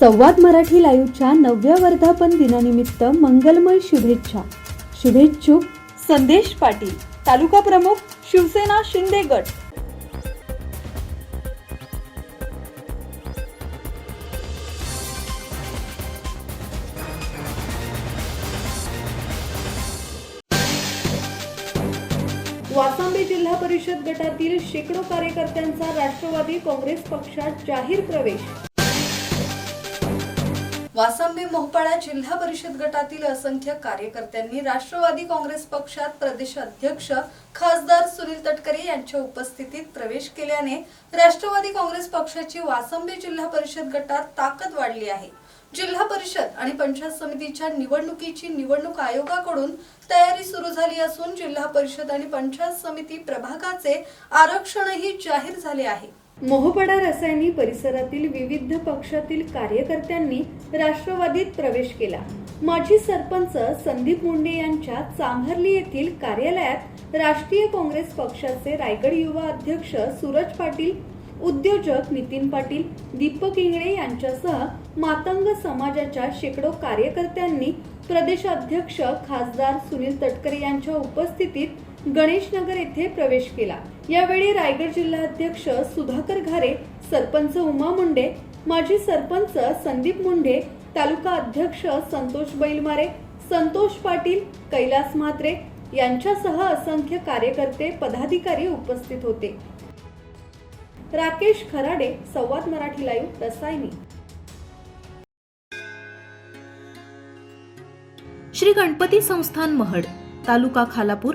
संवाद मराठी लाईव्हच्या नवव्या वर्धापन दिनानिमित्त मंगलमय शुभेच्छा. शुभेच्छुक संदेश पाटील तालुका प्रमुख शिवसेना शिंदे गट. वासंबी जिल्हा परिषद गटातील शेकडो कार्यकर्त्यांचा राष्ट्रवादी काँग्रेस पक्षात जाहीर प्रवेश. वासंबी मोहपाडा जिल्हा परिषद गटातील असंख्य कार्यकर्त्यांनी राष्ट्रवादी काँग्रेस पक्षात प्रदेश अध्यक्ष खासदार सुनील तटकरे यांच्या उपस्थितीत प्रवेश केल्याने राष्ट्रवादी काँग्रेस पक्षाची वासंबी जिल्हा परिषद गटात ताकद वाढली आहे. जिल्हा परिषद आणि पंचायत समितीच्या निवडणुकीची निवडणूक आयोगाकडून तयारी सुरू झाली असून जिल्हा परिषद आणि पंचायत समिती प्रभागाचे आरक्षणही जाहीर झाले आहे. मोहपाडा रसायनी परिसरातील विविध पक्षातील कार्यकर्त्यांनी राष्ट्रवादीत प्रवेश केला. माजी सरपंच संदीप मुंडे यांच्या चांभारली येथील कार्यालयात राष्ट्रीय काँग्रेस पक्षाचे रायगड युवा अध्यक्ष सूरज पाटील उद्योजक नितीन पाटील दीपक इंगळे यांच्यासह मातंग समाजाच्या शेकडो कार्यकर्त्यांनी प्रदेशाध्यक्ष खासदार सुनील तटकरे यांच्या उपस्थितीत गणेशनगर येथे प्रवेश केला. यावेळी रायगड जिल्हाध्यक्ष सुधाकर घारे सरपंच उमा मुंडे माजी सरपंच संदीप मुंडे तालुका अध्यक्ष संतोष बैलमारे संतोष पाटील कैलास म्हात्रे यांच्यासह असंख्य कार्यकर्ते पदाधिकारी उपस्थित होते. राकेश खराडे संवाद मराठी लाईव्ह रसायनी. श्री गणपती संस्थान महड तालुका खालापूर